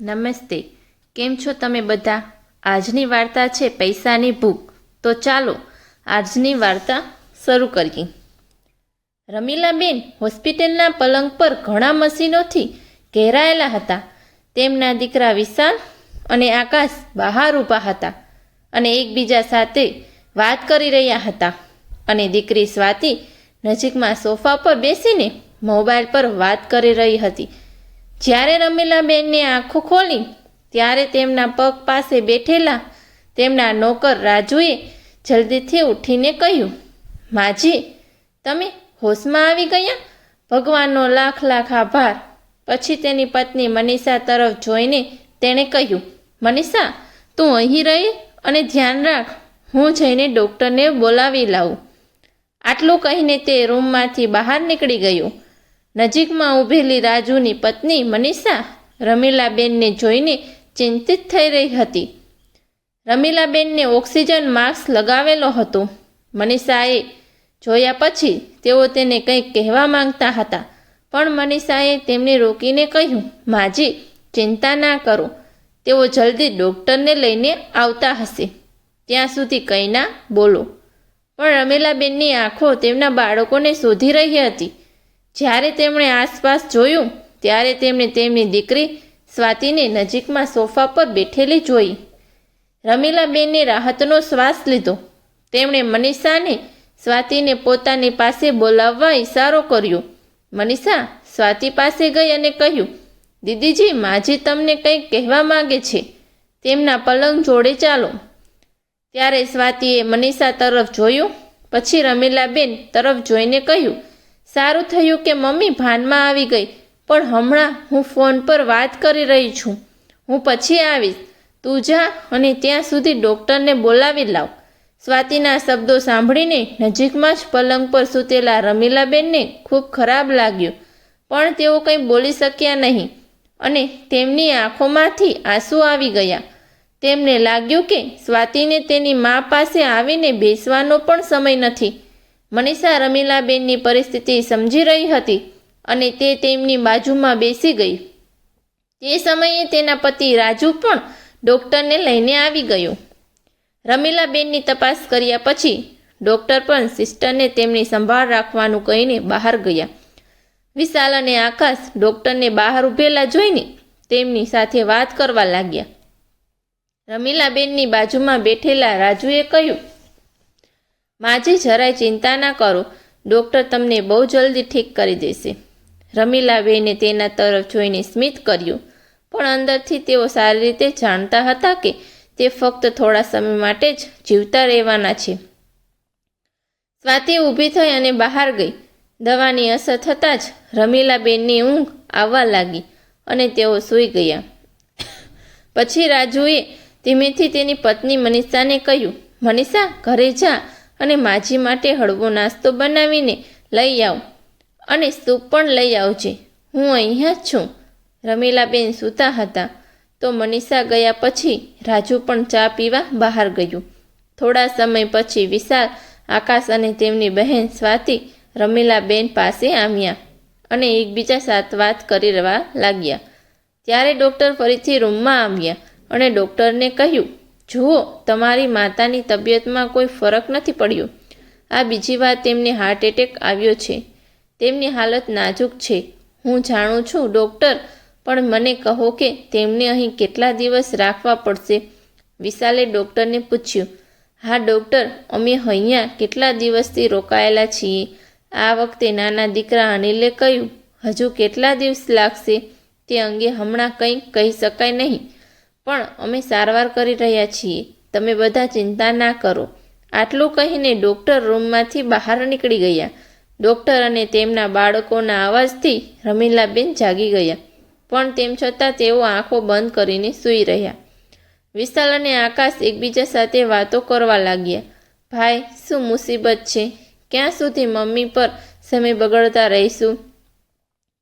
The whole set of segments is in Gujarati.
નમસ્તે. કેમ છો તમે બધા? આજની વાર્તા છે પૈસાની ભૂખ. તો ચાલો, આજની વાર્તા શરૂ કરીએ. રમીલાબેન હોસ્પિટલના પલંગ પર ઘણા મશીનોથી ઘેરાયેલા હતા. તેમના દીકરા વિશાલ અને આકાશ બહાર ઊભા હતા અને એકબીજા સાથે વાત કરી રહ્યા હતા. અને દીકરી સ્વાતિ નજીકમાં સોફા પર બેસીને મોબાઈલ પર વાત કરી રહી હતી. જ્યારે રમીલાબેનને આંખો ખોલી, ત્યારે તેમના પગ પાસે બેઠેલા તેમના નોકર રાજુએ જલ્દીથી ઉઠીને કહ્યું, માજી, તમે હોશમાં આવી ગયા? ભગવાનનો લાખ લાખ આભાર. પછી તેની પત્ની મનીષા તરફ જોઈને તેણે કહ્યું, મનીષા, તું અહીં રહી અને ધ્યાન રાખ, હું જઈને ડૉક્ટરને બોલાવી લાવું. આટલું કહીને તે રૂમમાંથી બહાર નીકળી ગયો. નજીકમાં ઊભેલી રાજુની પત્ની મનીષા રમીલાબેનને જોઈને ચિંતિત થઈ રહી હતી. રમીલાબેનને ઓક્સિજન માસ્ક લગાવેલો હતો. મનીષાએ જોયા પછી તેઓ તેને કંઈક કહેવા માંગતા હતા, પણ મનીષાએ તેમને રોકીને કહ્યું, માજી, ચિંતા ના કરો. તેઓ જલ્દી ડૉક્ટરને લઈને આવતા હશે. ત્યાં સુધી કંઈ ના બોલો. પણ રમીલાબેનની આંખો તેમના બાળકોને શોધી રહી હતી. જ્યારે તેમણે આસપાસ જોયું, ત્યારે તેમણે તેમની દીકરી સ્વાતિને નજીકમાં સોફા પર બેઠેલી જોઈ. રમીલાબેનને રાહતનો શ્વાસ લીધો. તેમણે મનીષાને સ્વાતિને પોતાની પાસે બોલાવવા ઈશારો કર્યો. મનીષા, સ્વાતિ પાસે ગઈ અને કહ્યું, દીદીજી, માજી તમને કંઈક કહેવા માગે છે. તેમના પલંગ જોડે ચાલો. ત્યારે સ્વાતિએ મનીષા તરફ જોયું, પછી રમીલાબેન તરફ જોઈને કહ્યું સારું થયું કે મમ્મી ભાનમાં આવી ગઈ, પણ હમણાં હું ફોન પર વાત કરી રહી છું. હું પછી આવીશ. તું જા અને ત્યાં સુધી ડૉક્ટરને બોલાવી લાવ. સ્વાતિના શબ્દો સાંભળીને નજીકમાં જ પલંગ પર સૂતેલા રમીલાબેનને ખૂબ ખરાબ લાગ્યું, પણ તેઓ કંઈ બોલી શક્યા નહીં અને તેમની આંખોમાંથી આંસુ આવી ગયા. તેમને લાગ્યું કે સ્વાતિને તેની મા પાસે આવીને બેસવાનો પણ સમય નથી. મનીષા રમીલાબેનની પરિસ્થિતિ સમજી રહી હતી અને તે તેમની બાજુમાં બેસી ગઈ. તે સમયે તેના પતિ રાજુ પણ ડૉક્ટરને લઈને આવી ગયો. રમીલાબેનની તપાસ કર્યા પછી ડૉક્ટર પણ સિસ્ટરને તેમની સંભાળ રાખવાનું કહીને બહાર ગયા. વિશાલ અને આકાશ ડૉક્ટરને બહાર ઊભેલા જોઈને તેમની સાથે વાત કરવા લાગ્યા. રમીલાબેનની બાજુમાં બેઠેલા રાજુએ કહ્યું માજી જરાય ચિંતા ના કરો, ડૉક્ટર તમને બહુ જલ્દી ઠીક કરી દેશે. રમીલાબેને તેના તરફ જોઈને સ્મિત કર્યું. પણ અંદરથી તેઓ સારી રીતે જાણતા હતા કે તે ફક્ત થોડા સમય માટે જ જીવતા રહેવાના છે. સ્વાતિ ઊભી થઈ અને બહાર ગઈ. દવાની અસર થતાં જ રમીલાબેનની ઊંઘ આવવા લાગી અને તેઓ સૂઈ ગયા. પછી રાજુએ ધીમેથી તેની પત્ની મનીષાને કહ્યું, મનીષા, ઘરે જા. અને માજી માટે હળવો નાસ્તો બનાવીને લઈ આવ અને સૂપ પણ લઈ આવજે. હું અહીંયા જ છું. રમીલાબેન સૂતા હતા. તો મનીષા ગયા પછી રાજુ પણ ચા પીવા બહાર ગયું. થોડા સમય પછી વિશાલ, આકાશ અને તેમની બહેન સ્વાતિ રમીલાબેન પાસે આવ્યા અને એકબીજા સાથે વાત કરી રહેવા લાગ્યા. ત્યારે ડૉક્ટર ફરીથી રૂમમાં આવ્યા અને ડૉક્ટરને કહ્યું જુઓ, તમારી માતાની તબિયતમાં કોઈ ફરક નથી પડ્યો. આ બીજી વાર તેમને હાર્ટ એટેક આવ્યો છે. તેમની હાલત નાજુક છે. હું જાણું છું ડૉક્ટર પણ મને કહો કે તેમને અહીં કેટલા દિવસ રાખવા પડશે? વિશાલે ડૉક્ટરને પૂછ્યું. હા ડૉક્ટર અમે અહીંયા કેટલા દિવસથી રોકાયેલા છીએ? આ વખતે નાના દીકરા અનિલે કહ્યું, હજુ કેટલા દિવસ લાગશે? તે અંગે હમણાં કંઈ કહી શકાય નહીં. પણ અમે સારવાર કરી રહ્યા છીએ. તમે બધા ચિંતા ના કરો. આટલું કહીને ડૉક્ટર રૂમમાંથી બહાર નીકળી ગયા. ડૉક્ટર અને તેમના બાળકોના અવાજથી રમીલાબેન જાગી ગયા. પણ તેમ છતાં તેઓ આંખો બંધ કરીને સૂઈ રહ્યા. વિશાલ અને આકાશ એકબીજા સાથે વાતો કરવા લાગ્યા. ભાઈ, શું મુસીબત છે? ક્યાં સુધી મમ્મી પર સમય બગડતા રહીશું?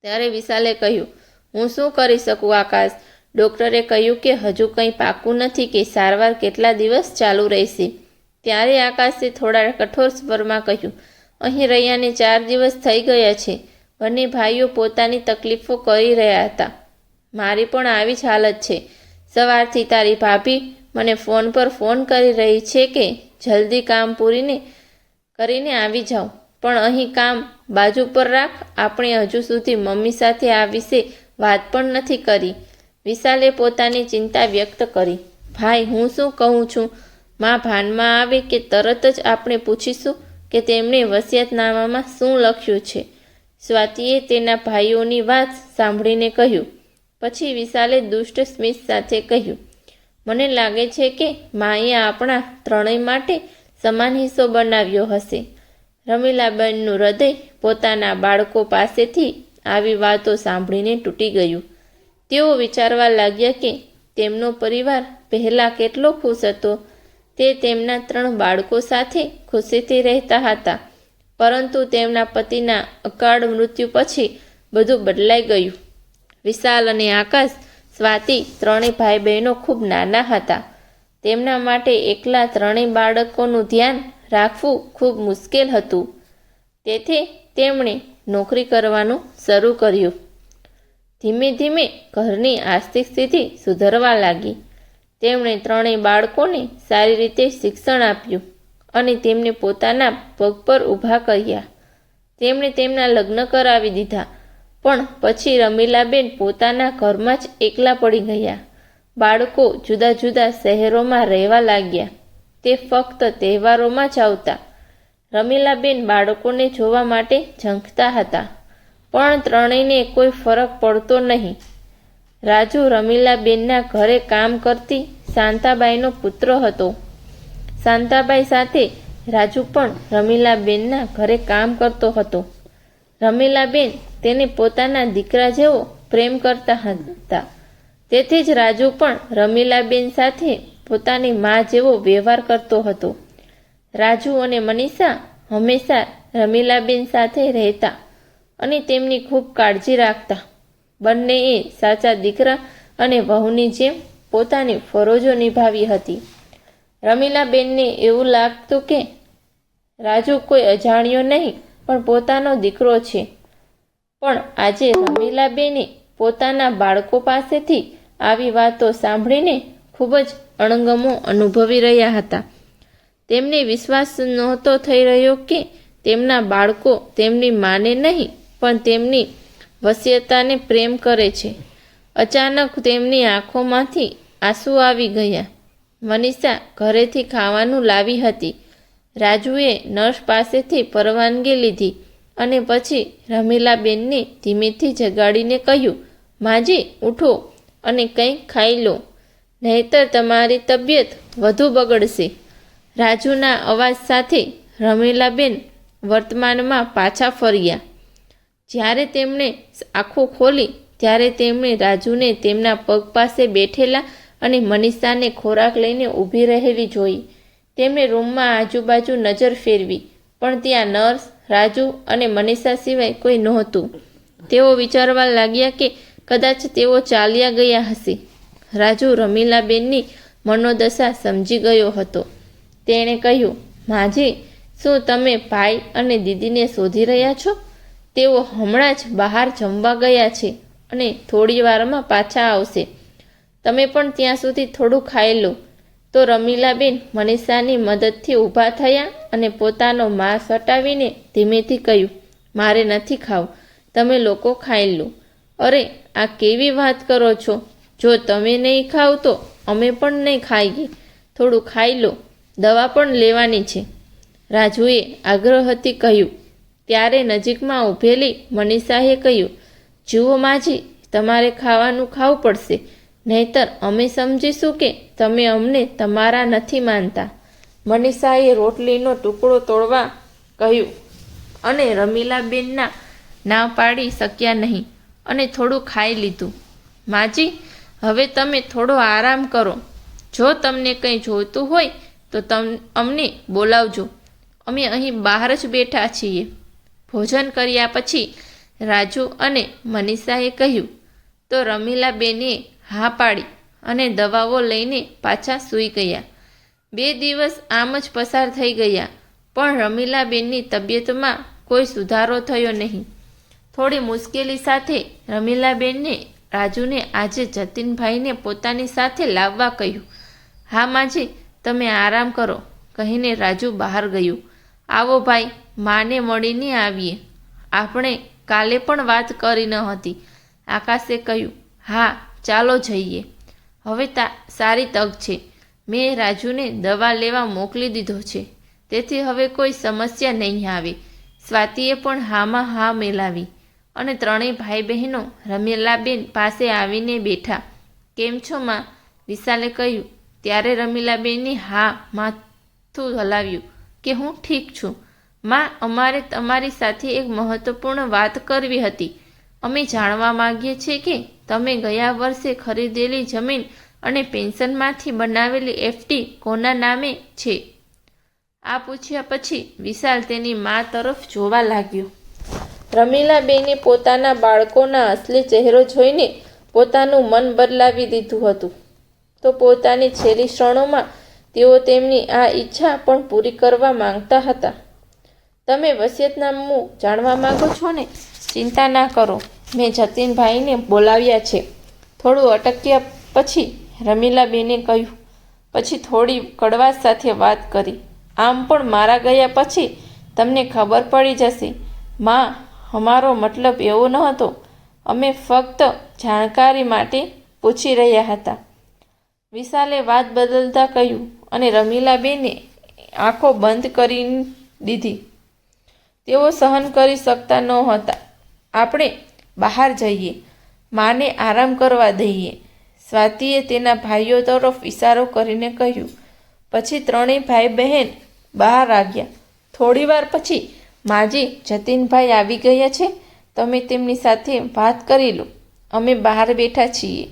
ત્યારે વિશાલે કહ્યું, હું શું કરી શકું, આકાશ? ડૉક્ટરે કહ્યું કે હજુ કંઈ પાકું નથી કે સારવાર કેટલા દિવસ ચાલુ રહેશે. ત્યારે આકાશે થોડા કઠોર સ્વરમાં કહ્યું, અહીં રહ્યાને ચાર દિવસ થઈ ગયા છે. બંને ભાઈઓ પોતાની તકલીફો કરી રહ્યા હતા. મારી પણ આવી જ હાલત છે. સવારથી તારી ભાભી મને ફોન પર ફોન કરી રહી છે કે જલ્દી કામ પૂરીને, કરીને આવી જાઓ પણ અહીં કામ બાજુ પર રાખ. આપણે હજુ સુધી મમ્મી સાથે આ વિશે વાત પણ નથી કરી. વિશાલે પોતાની ચિંતા વ્યક્ત કરી. ભાઈ, હું શું કહું છું? માં ભાનમાં આવે કે તરત જ આપણે પૂછીશું કે તેમણે વસિયતનામામાં શું લખ્યું છે? સ્વાતિએ તેના ભાઈઓની વાત સાંભળીને કહ્યું. પછી વિશાલે દુષ્ટ સ્મિત સાથે કહ્યું. મને લાગે છે કે માએ આપણા ત્રણેય માટે સમાન હિસ્સો બનાવ્યો હશે. રમીલાબેનનું હૃદય પોતાના બાળકો પાસેથી આવી વાતો સાંભળીને તૂટી ગયું. તેઓ વિચારવા લાગ્યા કે તેમનો પરિવાર પહેલાં કેટલો ખુશ હતો. તે તેમના ત્રણ બાળકો સાથે ખુશીથી રહેતા હતા. પરંતુ તેમના પતિના અકાળ મૃત્યુ પછી બધું બદલાઈ ગયું. વિશાલ અને આકાશ, સ્વાતિ ત્રણેય ભાઈ બહેનો ખૂબ નાના હતા. તેમના માટે એકલા ત્રણેય બાળકોનું ધ્યાન રાખવું ખૂબ મુશ્કેલ હતું. તેથી તેમણે નોકરી કરવાનું શરૂ કર્યું. ધીમે ધીમે ઘરની આર્થિક સ્થિતિ સુધરવા લાગી. તેમણે ત્રણેય બાળકોને સારી રીતે શિક્ષણ આપ્યું અને તેમને પોતાના પગ પર ઊભા કર્યા. તેમણે તેમના લગ્ન કરાવી દીધા, પણ પછી રમીલાબેન પોતાના ઘરમાં જ એકલા પડી ગયા. બાળકો જુદા જુદા શહેરોમાં રહેવા લાગ્યા. તે ફક્ત તહેવારોમાં જ આવતા. રમીલાબેન બાળકોને જોવા માટે ઝંખતા હતા. પણ ત્રણેયને કોઈ ફરક પડતો નહીં. રાજુ રમીલાબેનના ઘરે કામ કરતી શાંતાબાઈનો પુત્ર હતો. શાંતાબાઈ સાથે રાજુ પણ રમીલાબેનના ઘરે કામ કરતો હતો. રમીલાબેન તેને પોતાના દીકરા જેવો પ્રેમ કરતા હતા. તેથી જ રાજુ પણ રમીલાબેન સાથે પોતાની મા જેવો વ્યવહાર કરતો હતો. રાજુ અને મનીષા હંમેશા રમીલાબેન સાથે રહેતા અને તેમની ખૂબ કાળજી રાખતા. બંનેએ સાચા દીકરા અને વહુની જેમ પોતાની ફરજો નિભાવી હતી. રમીલાબેનને એવું લાગતું કે રાજુ કોઈ અજાણ્યો નહીં, પણ પોતાનો દીકરો છે. પણ આજે રમીલાબેને પોતાના બાળકો પાસેથી આવી વાતો સાંભળીને ખૂબ જ અણગમો અનુભવી રહ્યા હતા. તેમને વિશ્વાસ નહોતો થઈ રહ્યો કે તેમના બાળકો તેમની માને નહીં પણ તેમની વસિયતાને પ્રેમ કરે છે. અચાનક તેમની આંખોમાંથી આંસુ આવી ગયા. મનીષા ઘરેથી ખાવાનું લાવી હતી. રાજુએ નર્સ પાસેથી પરવાનગી લીધી અને પછી રમીલાબેનને ધીમેથી જગાડીને કહ્યું, માજી, ઉઠો અને કંઈક ખાઈ લો. નહીતર તમારી તબિયત વધુ બગડશે. રાજુના અવાજ સાથે રમીલાબેન વર્તમાનમાં પાછા ફર્યા. જ્યારે તેમણે આંખો ખોલી, ત્યારે તેમણે રાજુને તેમના પગ પાસે બેઠેલા અને મનીષાને ખોરાક લઈને ઊભી રહેલી જોઈ. તેમણે રૂમમાં આજુબાજુ નજર ફેરવી, પણ ત્યાં નર્સ, રાજુ અને મનીષા સિવાય કોઈ નહોતું. તેઓ વિચારવા લાગ્યા કે કદાચ તેઓ ચાલ્યા ગયા હશે. રાજુ રમીલાબેનની મનોદશા સમજી ગયો હતો. તેણે કહ્યું, માજી, શું તમે ભાઈ અને દીદીને શોધી રહ્યા છો? તેઓ હમણાં જ બહાર જમવા ગયા છે અને થોડી વારમાં પાછા આવશે. તમે પણ ત્યાં સુધી થોડું ખાઈ લો. તો રમીલાબેન મનીષાની મદદથી ઊભા થયા અને પોતાનો માસ હટાવીને ધીમેથી કહ્યું, મારે નથી ખાવું. તમે લોકો ખાઈ લો. અરે, આ કેવી વાત કરો છો? જો તમે નહીં ખાવ તો અમે પણ નહીં ખાઈએ. થોડું ખાઈ લો. દવા પણ લેવાની છે. રાજુએ આગ્રહથી કહ્યું ત્યારે નજીકમાં ઊભેલી મનીષાએ કહ્યું, જુઓ માજી, તમારે ખાવાનું ખાવું પડશે. નહીતર અમે સમજીશું કે તમે અમને તમારા નથી માનતા. મનીષાએ રોટલીનો ટુકડો તોડવા કહ્યું અને રમીલાબેનના ના પાડી શક્યા નહીં અને થોડું ખાઈ લીધું. માજી, હવે તમે થોડો આરામ કરો. જો તમને કંઈ જોઈતું હોય તો તમ, અમને બોલાવજો. અમે અહીં બહાર જ બેઠા છીએ. ભોજન કર્યા પછી રાજુ અને મનીષાએ કહ્યું, તો રમીલાબેને હા પાડી અને દવાઓ લઈને પાછા સૂઈ ગયા. બે દિવસ આમ જ પસાર થઈ ગયા, પણ રમીલાબેનની તબિયતમાં કોઈ સુધારો થયો નહીં. થોડી મુશ્કેલી સાથે રમીલાબેનને રાજુને આજે જતીનભાઈને પોતાની સાથે લાવવા કહ્યું, હા માજી, તમે આરામ કરો, કહીને રાજુ બહાર ગયું. આવો ભાઈ માને મળીને આવીએ. આપણે કાલે પણ વાત કરી ન હતી. આકાશે કહ્યું, હા, ચાલો જઈએ. હવે તા સારી તક છે. મેં રાજુને દવા લેવા મોકલી દીધો છે. તેથી હવે કોઈ સમસ્યા નહીં આવે. સ્વાતિએ પણ હામાં હા મેલાવી અને ત્રણેય ભાઈ બહેનો રમીલાબેન પાસે આવીને બેઠા. કેમ છો માં? વિશાલે કહ્યું. ત્યારે રમીલાબેને હા માથું હલાવ્યું કે હું ઠીક છું? માં અમારે તમારી સાથે એક મહત્વપૂર્ણ વાત કરવી હતી. અમે જાણવા માંગીએ છીએ કે તમે ગયા વર્ષે ખરીદેલી જમીન અને પેન્શનમાંથી બનાવેલી એફડી કોના નામે છે? આ પૂછ્યા પછી વિશાલ તેની મા તરફ જોવા લાગ્યો. રમીલાબેને પોતાના બાળકોના અસલી ચહેરો જોઈને પોતાનું મન બદલાવી દીધું હતું. તો પોતાની છેલ્લી ક્ષણોમાં તેઓ તેમની આ ઈચ્છા પણ પૂરી કરવા માંગતા હતા. તમે વસિયતનામું જાણવા માગો છો ને? ચિંતા ના કરો. મેં જતીનભાઈને બોલાવ્યા છે. થોડું અટક્યા પછી રમીલાબેને કહ્યું, પછી થોડી કડવાશ સાથે વાત કરી. આમ પણ મારા ગયા પછી તમને ખબર પડી જશે. માં, અમારો મતલબ એવો ન હતો અમે ફક્ત જાણકારી માટે પૂછી રહ્યા હતા. વિશાલે વાત બદલતા કહ્યું અને રમીલાબેને આંખો બંધ કરી દીધી. તેઓ સહન કરી શકતા ન હતા. આપણે બહાર જઈએ, માને આરામ કરવા દઈએ. સ્વાતિએ તેના ભાઈઓ તરફ ઇશારો કરીને કહ્યું, પછી ત્રણેય ભાઈ બહેન બહાર આવ્યા. થોડીવાર પછી માજી જતીનભાઈ આવી ગયા છે. તમે તેમની સાથે વાત કરી લો. અમે બહાર બેઠા છીએ.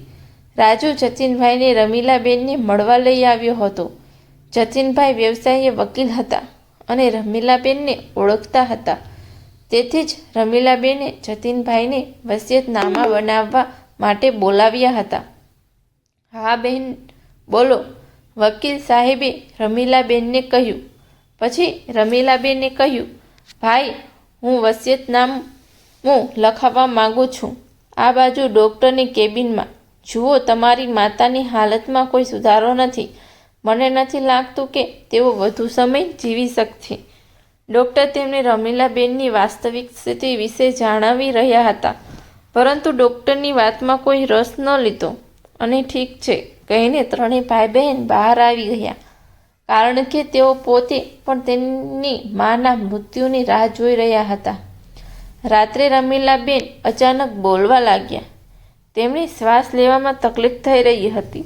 રાજુ જતીનભાઈને રમીલાબેનને મળવા લઈ આવ્યો હતો. જતીનભાઈ વ્યવસાયે વકીલ હતા. અને રમીલાબેનને ઓળખતા હતા. તેથી જ રમીલાબેને જતીનભાઈને વસિયતનામા બનાવવા માટે બોલાવ્યા હતા. હા બહેન બોલો. વકીલ સાહેબે રમીલાબેનને કહ્યું. પછી રમીલાબેને કહ્યું, ભાઈ, હું વસિયતનામું લખાવવા માગું છું. આ બાજુ ડૉક્ટરની કેબિનમાં. જુઓ, તમારી માતાની હાલતમાં કોઈ સુધારો નથી. મને નથી લાગતું કે તેઓ વધુ સમય જીવી શકશે. ડૉક્ટર તેમને રમીલાબેનની વાસ્તવિક સ્થિતિ વિશે જણાવી રહ્યા હતા, પરંતુ ડૉક્ટરની વાતમાં કોઈ રસ ન લીધો. અને ઠીક છે, કહીને ત્રણેય ભાઈ બહેન બહાર આવી ગયા. કારણ કે તેઓ પોતે પણ તેમની માના મૃત્યુની રાહ જોઈ રહ્યા હતા. રાત્રે રમીલાબેન અચાનક બોલવા લાગ્યા. તેમની શ્વાસ લેવામાં તકલીફ થઈ રહી હતી.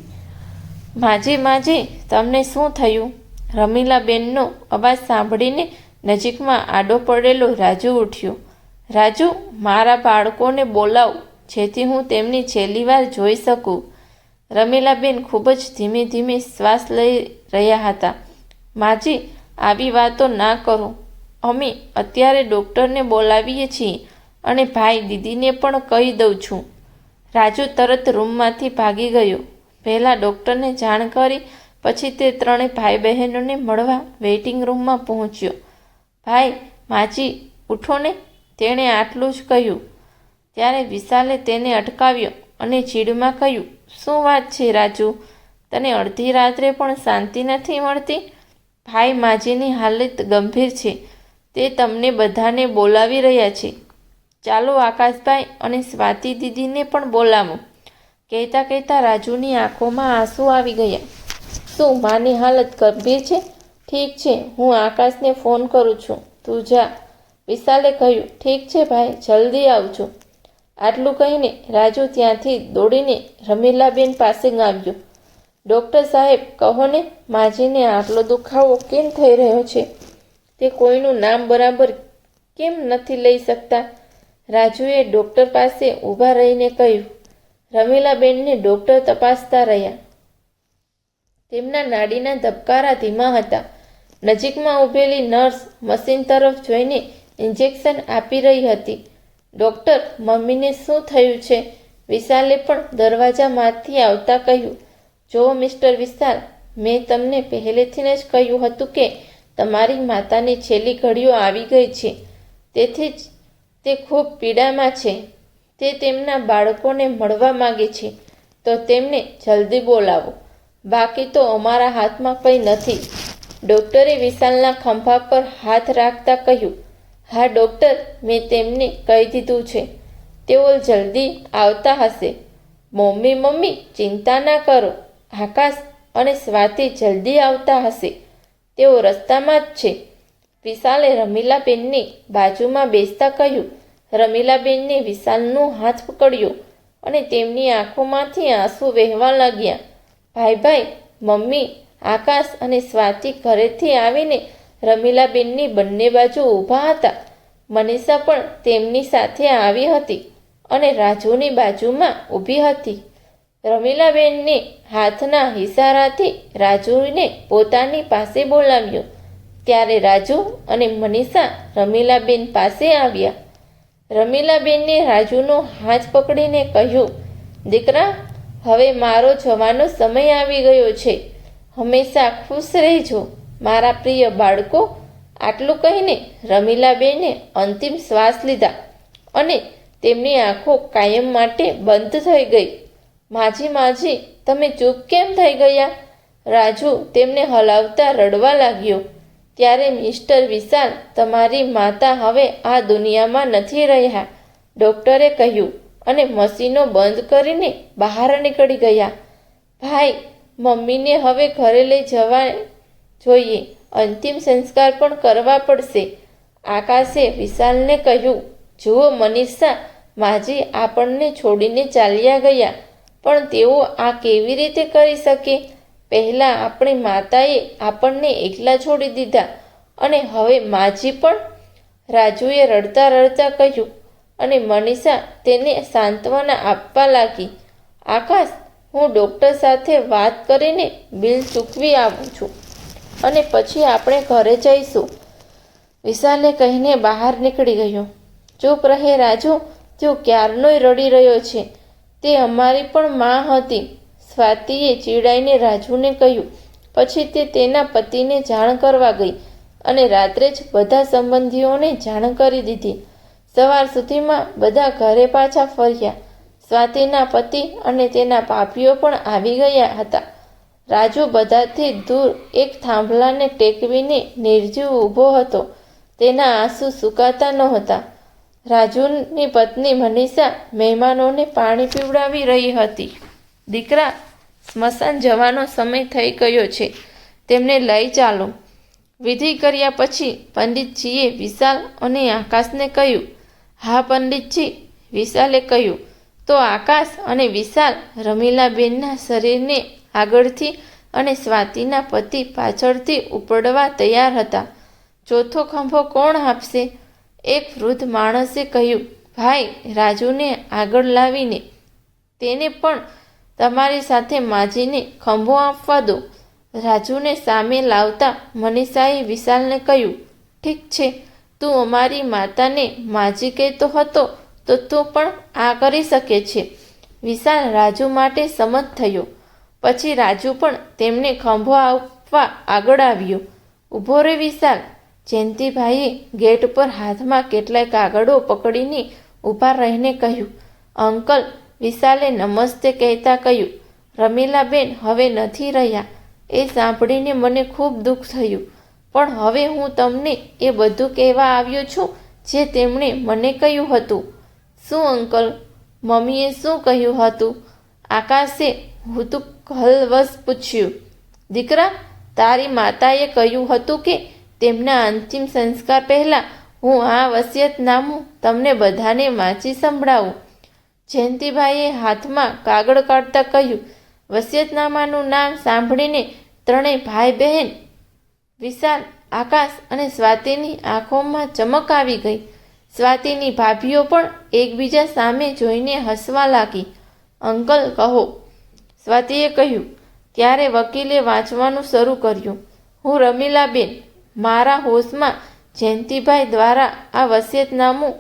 માજી માજી, તમને શું થયું? રમીલાબેનનો અવાજ સાંભળીને નજીકમાં આડો પડેલો રાજુ ઉઠ્યો. રાજુ, મારા બાળકોને બોલાવ, જેથી હું તેમની છેલ્લી વાર જોઈ શકું. રમીલાબેન ખૂબ જ ધીમે ધીમે શ્વાસ લઈ રહ્યા હતા. માજી, આવી વાતો ના કરો. અમે અત્યારે ડૉક્ટરને બોલાવીએ છીએ અને ભાઈ દીદીને પણ કહી દઉં છું. રાજુ તરત રૂમમાંથી ભાગી ગયો. પહેલાં ડૉક્ટરને જાણ કરી, પછી તે ત્રણેય ભાઈ બહેનોને મળવા વેઇટિંગ રૂમમાં પહોંચ્યો. ભાઈ, માજી, ઉઠો ને. તેણે આટલું જ કહ્યું. ત્યારે વિશાલે તેને અટકાવ્યો અને ચીડમાં કહ્યું, શું વાત છે રાજુ? તને અડધી રાત્રે પણ શાંતિ નથી મળતી? ભાઈ, માજીની હાલત ગંભીર છે. તે તમને બધાને બોલાવી રહ્યા છે. ચાલો આકાશભાઈ અને સ્વાતિ દીદીને પણ બોલાવો. કહેતા કહેતા રાજુની આંખોમાં આંસુ આવી ગયા. શું માની હાલત ગંભીર છે? ઠીક છે, હું આકાશને ફોન કરું છું. તું જા. વિશાલે કહ્યું, ઠીક છે ભાઈ, જલ્દી આવજો. આટલું કહીને રાજુ ત્યાંથી દોડીને રમીલાબેન પાસે આવ્યો ડૉક્ટર સાહેબ, કહો ને, માજીને આટલો દુખાવો કેમ થઈ રહ્યો છે? તે કોઈનું નામ બરાબર કેમ નથી લઈ શકતા? રાજુએ ડૉક્ટર પાસે ઊભા રહીને કહ્યું રમીલાબેનને ડૉક્ટર તપાસતા રહ્યા. તેમના નાડીના ધબકારા ધીમા હતા. નજીકમાં ઊભેલી નર્સ મશીન તરફ જોઈને ઇન્જેક્શન આપી રહી હતી. ડૉક્ટર, મમ્મીને શું થયું છે? વિશાલે પણ દરવાજામાંથી આવતા કહ્યું, જો મિસ્ટર વિશાલ, મેં તમને પહેલેથી જ કહ્યું હતું કે તમારી માતાની છેલ્લી ઘડીઓ આવી ગઈ છે. તેથી જ તે ખૂબ પીડામાં છે. તે તેમના બાળકોને મળવા માંગે છે. તો તેમને જલ્દી બોલાવો. બાકી તો અમારા હાથમાં કંઈ નથી. ડૉક્ટરે વિશાલના ખંભા પર હાથ રાખતા કહ્યું, હા, ડૉક્ટર, મેં તેમને કહી દીધું છે. તેઓ જલ્દી આવતા હશે. મમ્મી મમ્મી, ચિંતા ના કરો. આકાશ અને સ્વાતિ જલ્દી આવતા હશે. તેઓ રસ્તામાં જ છે. વિશાલે રમીલાબેનની બાજુમાં બેસતા કહ્યું રમીલાબેનને વિશાલનો હાથ પકડ્યો અને તેમની આંખોમાંથી આંસુ વહેવા લાગ્યા. ભાઈ ભાઈ, મમ્મી, આકાશ અને સ્વાતિ ઘરેથી આવીને રમીલાબેનની બંને બાજુ ઊભા હતા. મનીષા પણ તેમની સાથે આવી હતી અને રાજુની બાજુમાં ઊભી હતી. રમીલાબેનને હાથના ઇશારાથી રાજુને પોતાની પાસે બોલાવ્યો. ત્યારે રાજુ અને મનીષા રમીલાબેન પાસે આવ્યા. રમીલાબેનને રાજુનો હાથ પકડીને કહ્યું, દીકરા, હવે મારો જવાનો સમય આવી ગયો છે. હંમેશા ખુશ રહેજો. મારા પ્રિય બાળકો, આટલું કહીને રમીલાબેને અંતિમ શ્વાસ લીધા અને તેમની આંખો કાયમ માટે બંધ થઈ ગઈ. માજી માજી, તમે ચૂપ કેમ થઈ ગયા? રાજુ તેમને હલાવતા રડવા લાગ્યો. ત્યારે મિસ્ટર વિશાલ તમારી માતા હવે આ દુનિયામાં નથી રહ્યા. ડૉક્ટરે કહ્યું અને મશીનો બંધ કરીને બહાર નીકળી ગયા. ભાઈ, મમ્મીને હવે ઘરે લઈ જવા જોઈએ. અંતિમ સંસ્કાર પણ કરવા પડશે. આકાશે વિશાલને કહ્યું, જુઓ મનીષા, માજી આપણને છોડીને ચાલ્યા ગયા, પણ તેઓ આ કેવી રીતે કરી શકે? પહેલાં આપણી માતાએ આપણને એકલા છોડી દીધા અને હવે માજી પણ? રાજુએ રડતા રડતા કહ્યું અને મનીષા તેને સાંત્વના આપવા લાગી. આકાશ, હું ડૉક્ટર સાથે વાત કરીને બિલ ચૂકવી આવું છું અને પછી આપણે ઘરે જઈશું. વિશાલે કહીને બહાર નીકળી ગયો. ચૂપ રહે રાજુ જો ક્યારનોય રડી રહ્યો છે. તે અમારી પણ માં હતી. સ્વાતિએ ચીડાઈને રાજુને કહ્યું, પછી તે તેના પતિને જાણ કરવા ગઈ અને રાત્રે જ બધા સંબંધીઓને જાણ કરી દીધી. સવાર સુધીમાં બધા ઘરે પાછા ફર્યા. સ્વાતિના પતિ અને તેના પાપીઓ પણ આવી ગયા હતા. રાજુ બધાથી દૂર એક થાંભલાને ટેકવીને નિર્જીવ ઊભો હતો. તેના આંસુ સુકાતા નહોતા. રાજુની પત્ની મનીષા મહેમાનોને પાણી પીવડાવી રહી હતી. દીકરા, સ્મશાન જવાનો સમય થઈ ગયો છે. તેમને લઈ ચાલો. વિધિ કર્યા પછી પંડિતજીએ વિશાલ અને આકાશને કહ્યું, હા પંડિતજી, વિશાલે કહ્યું, તો આકાશ અને વિશાલ રમીલાબેનના શરીરને આગળથી અને સ્વાતિના પતિ પાછળથી ઉપડવા તૈયાર હતા. ચોથો ખંભો કોણ આપશે? એક વૃદ્ધ માણસે કહ્યું, ભાઈ રાજુને આગળ લાવીને. તેને પણ તમારી સાથે માજીને ખંભો આપવા દો. રાજુને સામે લાવતા મનીષાએ વિશાલને કહ્યું, ઠીક છે, તું અમારી માતાને માજી કહેતો હતો તો તું પણ આ કરી શકે છે. વિશાલ રાજુ માટે સમજ થયો. પછી રાજુ પણ તેમને ખંભો આપવા આગળ આવ્યો. ઊભો રે વિશાલ. જયંતિભાઈએ ગેટ પર હાથમાં કેટલાય કાગળો પકડીને ઊભા રહીને કહ્યું, અંકલ વિશાલે નમસ્તે કહેતા કહ્યું, રમીલાબેન, હવે નથી રહ્યા. એ સાંભળીને મને ખૂબ દુઃખ થયું. પણ હવે હું તમને એ બધું કહેવા આવ્યો છું જે તેમણે મને કહ્યું હતું. શું અંકલ? મમ્મીએ શું કહ્યું હતું? આકાશે હું તો કલવશ પૂછ્યું. દીકરા, તારી માતાએ કહ્યું હતું કે તેમના અંતિમ સંસ્કાર પહેલાં હું આ વસિયતનામું તમને બધાને વાંચી સંભળાવું. જયંતિભાઈએ હાથમાં કાગળ કાઢતા કહ્યું, વસિયતનામાનું નામ સાંભળીને ત્રણેય ભાઈ બહેન વિશાલ, આકાશ અને સ્વાતિની આંખોમાં ચમક આવી ગઈ. સ્વાતિની ભાભીઓ પણ એકબીજા સામે જોઈને હસવા લાગી. અંકલ, કહો. સ્વાતિએ કહ્યું ત્યારે વકીલે વાંચવાનું શરૂ કર્યું? હું રમીલાબેન. મારા હોશમાં જયંતિભાઈ દ્વારા આ વસિયતનામું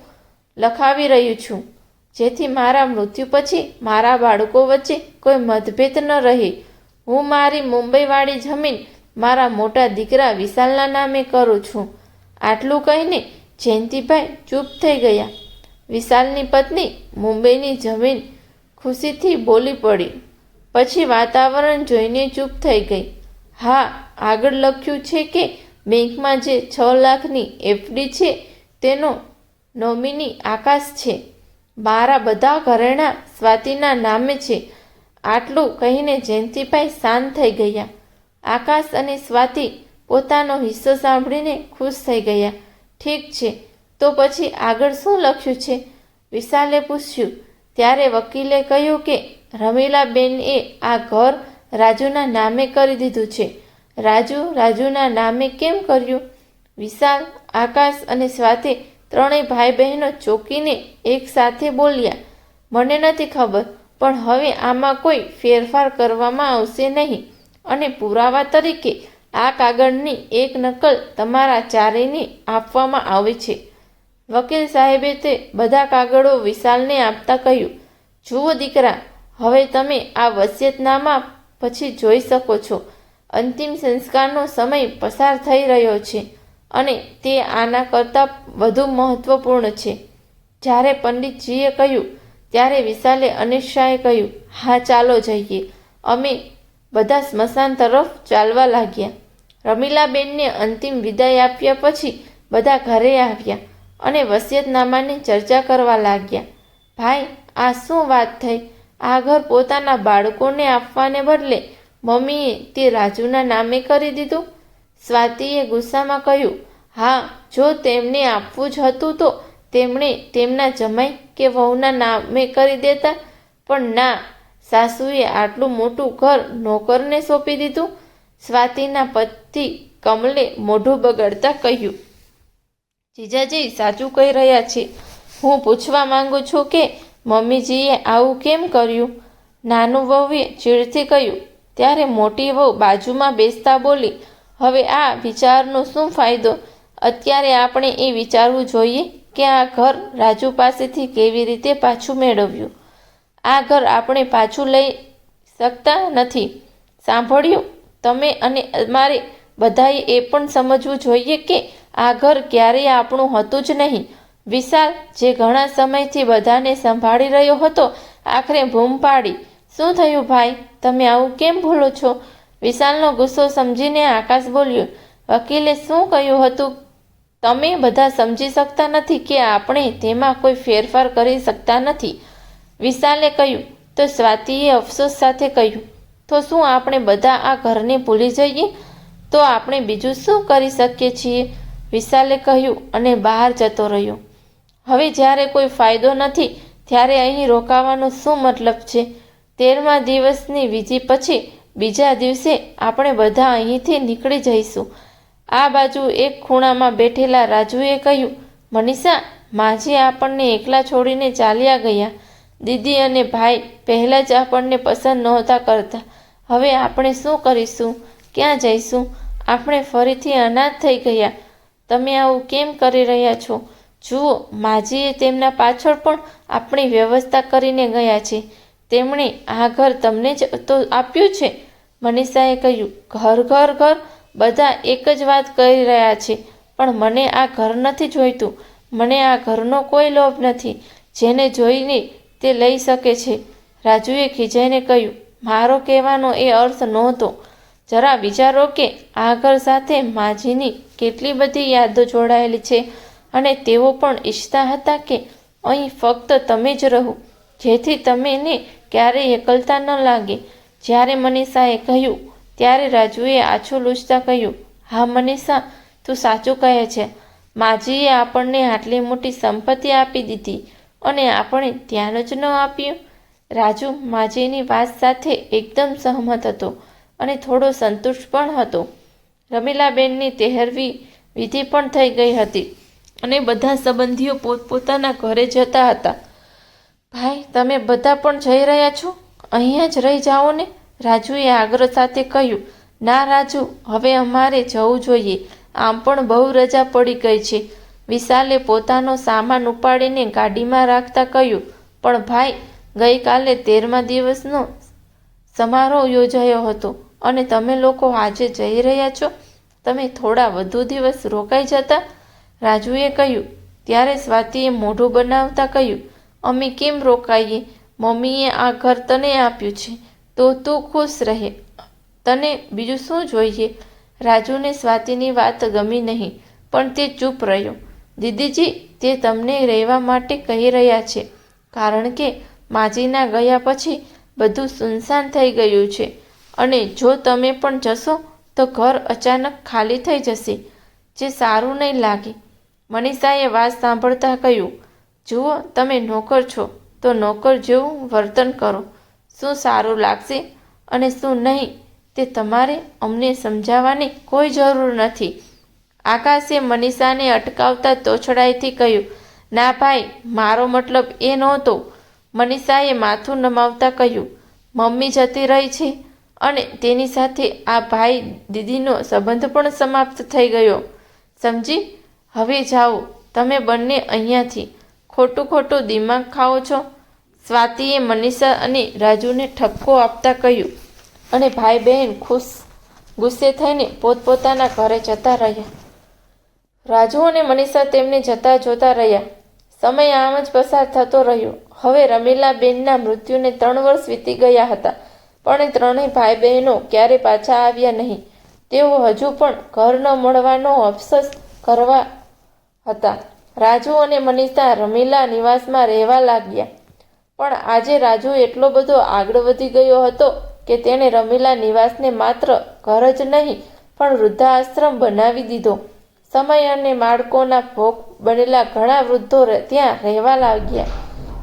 લખાવી રહ્યું છું. જેથી મારા મૃત્યુ પછી મારા બાળકો વચ્ચે કોઈ મતભેદ ન રહે. હું મારી મુંબઈવાળી જમીન મારા મોટા દીકરા વિશાલના નામે કરું છું. આટલું કહીને જયંતિભાઈ ચૂપ થઈ ગયા. વિશાલની પત્ની મુંબઈની જમીન ખુશીથી બોલી પડી. પછી વાતાવરણ જોઈને ચૂપ થઈ ગઈ. હા, આગળ લખ્યું છે કે બેંકમાં જે છ લાખની એફડી છે, તેનો નોમિની આકાશ છે. મારા બધા ઘરેણાં સ્વાતિના નામે છે. આટલું કહીને જયંતિભાઈ શાંત થઈ ગયા. આકાશ અને સ્વાતિ પોતાનો હિસ્સો સાંભળીને ખુશ થઈ ગયા. ઠીક છે, તો પછી આગળ શું લખ્યું છે? વિશાલે પૂછ્યું, ત્યારે વકીલે કહ્યું કે રમીલાબેનએ આ ઘર રાજુના નામે કરી દીધું છે. રાજુ, રાજુના નામે કેમ કર્યું? વિશાલ, આકાશ અને સ્વાતિ ત્રણેય ભાઈ બહેનો ચોકીને એકસાથે બોલ્યા, મને નથી ખબર, પણ હવે આમાં કોઈ ફેરફાર કરવામાં આવશે નહીં. અને પુરાવા તરીકે આ કાગળની એક નકલ તમારા ચારેને આપવામાં આવે છે. વકીલ સાહેબે તે બધા કાગળો વિશાલને આપતા કહ્યું, જુઓ દીકરા, હવે તમે આ વસિયતનામા પછી જોઈ શકો છો. અંતિમ સંસ્કારનો સમય પસાર થઈ રહ્યો છે. અને તે આના કરતાં વધુ મહત્વપૂર્ણ છે. જ્યારે પંડિતજીએ કહ્યું, ત્યારે વિશાલે અનિશાએ કહ્યું, હા, ચાલો જઈએ. અમે બધા સ્મશાન તરફ ચાલવા લાગ્યા. રમીલાબેનને અંતિમ વિદાય આપ્યા પછી બધા ઘરે આવ્યા અને વસિયતનામાની ચર્ચા કરવા લાગ્યા. ભાઈ, આ શું વાત થઈ? આ ઘર પોતાના બાળકોને આપવાને બદલે મમ્મીએ તે રાજુના નામે કરી દીધું? સ્વાતિએ ગુસ્સામાં કહ્યું, હા, જો તેમને આપવું જ હતું તો તેમણે તેમના જમાઈ કે વહુના નામે કરી દેતા. પણ ના, સાસુએ આટલું મોટું ઘર નોકરને સોંપી દીધું. સ્વાતિના પતિ કમલે મોઢું બગાડતા કહ્યું, જીજાજી, સાચું કહી રહ્યા છે. હું પૂછવા માંગુ છું કે મમ્મીજીએ આવું કેમ કર્યું? નાનું વહુએ ચીડથી કહ્યું, ત્યારે મોટી વહુ બાજુમાં બેસતા બોલી હવે આ વિચારનો શું ફાયદો? અત્યારે આપણે એ વિચારવું જોઈએ કે આ ઘર રાજુ પાસેથી કેવી રીતે પાછું મેળવ્યું. આ ઘર આપણે પાછું લઈ શકતા નથી. સાંભળ્યું? તમે અને અમારે બધાએ એ પણ સમજવું જોઈએ કે આ ઘર ક્યારેય આપણું હતું જ નહીં. વિશાલ જે ઘણા સમયથી બધાને સંભાળી રહ્યો હતો, આખરે બૂમ પાડી. શું થયું ભાઈ? તમે આવું કેમ ભૂલો છો? વિશાલનો ગુસ્સો સમજીને આકાશ બોલ્યો, વકીલે શું કહ્યું હતું? તમે બધા સમજી શકતા નથી કે આપણે તેમાં કોઈ ફેરફાર કરી શકતા નથી. વિશાલે કહ્યું, તો સ્વાતિએ અફસોસ સાથે કહ્યું, તો શું આપણે બધા આ ઘરને ભૂલી જઈએ? તો આપણે બીજું શું કરી શકીએ છીએ? વિશાલે કહ્યું, અને બહાર જતો રહ્યો. હવે જ્યારે કોઈ ફાયદો નથી, ત્યારે અહીં રોકાવાનો શું મતલબ છે? તેરમા દિવસની વિધિ પછી બીજા દિવસે આપણે બધા અહીંથી નીકળી જઈશું. આ બાજુ એક ખૂણામાં બેઠેલા રાજુએ કહ્યું, મનીષા, માજી આપણને એકલા છોડીને ચાલ્યા ગયા. દીદી અને ભાઈ પહેલાં જ આપણને પસંદ નહોતા કરતા. હવે આપણે શું કરીશું? ક્યાં જઈશું? આપણે ફરીથી અનાથ થઈ ગયા. તમે આવું કેમ કરી રહ્યા છો? જુઓ, માજીએ તેમના પાછળ પણ આપણી વ્યવસ્થા કરીને ગયા છે. તેમણે આ ઘર તમને જ તો આપ્યું છે? મનીષાએ કહ્યું, ઘર ઘર ઘર, બધા એક જ વાત કરી રહ્યા છે, પણ મને આ ઘર નથી જોઈતું. મને આ ઘરનો કોઈ લોભ નથી. જેને જોઈને તે લઈ શકે છે. રાજુએ ખીજાઈને કહ્યું, મારો કહેવાનો એ અર્થ નહોતો. જરા વિચારો કે આ ઘર સાથે માજીની કેટલી બધી યાદો જોડાયેલી છે અને તેઓ પણ ઈચ્છતા હતા કે અહીં ફક્ત તમે જ રહો, જેથી તમને ક્યારેય એકલતા ન લાગે. જ્યારે મનીષાએ કહ્યું, ત્યારે રાજુએ આછું લૂછતા કહ્યું, હા, મનીષા, તું સાચું કહે છે. માજીએ આપણને આટલી મોટી સંપત્તિ આપી દીધી અને આપણે ધ્યાન જ ન આપ્યું. રાજુ માજીની વાત સાથે એકદમ સહમત હતો અને થોડો સંતુષ્ટ પણ હતો. રમીલાબેનની તેહરવી વિધિ પણ થઈ ગઈ હતી અને બધા સંબંધીઓ પોતપોતાના ઘરે જતા હતા. ભાઈ, તમે બધા પણ જઈ રહ્યા છો? અહીંયા જ રહી જાઓ ને. રાજુએ આગ્રહ સાથે કહ્યું, ના રાજુ, હવે અમારે જવું જોઈએ. આમ પણ બહુ રજા પડી ગઈ છે. વિશાલે પોતાનો સામાન ઉપાડીને ગાડીમાં રાખતા કહ્યું, પણ ભાઈ, ગઈકાલે તેરમા દિવસનો સમારોહ યોજાયો હતો અને તમે લોકો આજે જઈ રહ્યા છો? તમે થોડા વધુ દિવસ રોકાઈ જતા? રાજુએ કહ્યું, ત્યારે સ્વાતિએ મોઢું બનાવતા કહ્યું અમે કેમ રોકાઈએ? મમ્મીએ આ ઘર તને આપ્યું છે, તો તું ખુશ રહે. તને બીજું શું જોઈએ? રાજુને સ્વાતિની વાત ગમી નહીં, પણ તે ચૂપ રહ્યો. દીદીજી, તે તમને રહેવા માટે કહી રહ્યા છે, કારણ કે માજીના ગયા પછી બધું સુનસાન થઈ ગયું છે. અને જો તમે પણ જશો, તો ઘર અચાનક ખાલી થઈ જશે, જે સારું નહીં લાગે. મનીષાએ વાત સાંભળતા કહ્યું જુઓ, તમે નોકર છો, તો નોકર જેવું વર્તન કરો. શું સારું લાગશે અને શું નહીં, તે તમારે અમને સમજાવવાની કોઈ જરૂર નથી. આકાશે મનીષાને અટકાવતા તોછડાઈથી કહ્યું, ના ભાઈ, મારો મતલબ એ નહોતો. મનીષાએ માથું નમાવતા કહ્યું, મમ્મી જતી રહી છે અને તેની સાથે આ ભાઈ દીદીનો સંબંધ પણ સમાપ્ત થઈ ગયો. સમજી, હવે જાઓ, તમે બંને અહીંયાથી. ખોટું ખોટું દિમાગ ખાઓ છો? સ્વાતિએ મનીષા અને રાજુને ઠપકો આપતા કહ્યું, અને ભાઈ બહેન ખુશ. ગુસ્સે થઈને પોતપોતાના ઘરે જતા રહ્યા. રાજુ અને મનીષા તેમને જતા જોતા રહ્યા. સમય આમ જ પસાર થતો રહ્યો. હવે રમીલાબેનના મૃત્યુને ત્રણ વર્ષ વીતી ગયા હતા, પણ એ ત્રણેય ભાઈ બહેનો ક્યારે પાછા આવ્યા નહીં. તેઓ હજુ પણ ઘર ન મળવાનો અફસોસ કરવા હતા. રાજુ અને મનીષા રમીલા નિવાસમાં રહેવા લાગ્યા. પણ આજે રાજુ એટલો બધો આગળ વધી ગયો હતો કે તેણે રમીલા નિવાસને માત્ર ઘર જ નહીં, પણ વૃદ્ધાશ્રમ બનાવી દીધો. સમય અને માળકોના ભોગ બનેલા ઘણા વૃદ્ધો ત્યાં રહેવા લાગ્યા.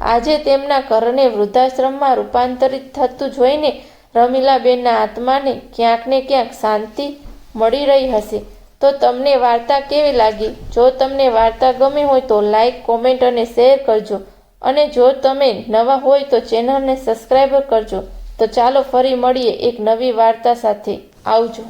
આજે તેમના ઘરને વૃદ્ધાશ્રમમાં રૂપાંતરિત થતું જોઈને રમીલાબેનના આત્માને ક્યાંક ને ક્યાંક શાંતિ મળી રહી હશે. તો તમને વાર્તા કેવી લાગી? જો તમને વાર્તા ગમી હોય તો લાઈક કોમેન્ટ અને શેર કરજો. અને જો તમે નવા હોય તો ચેનલને સબસ્ક્રાઈબ કરજો. તો ચાલો ફરી મળીએ એક નવી વાર્તા સાથે. આવજો.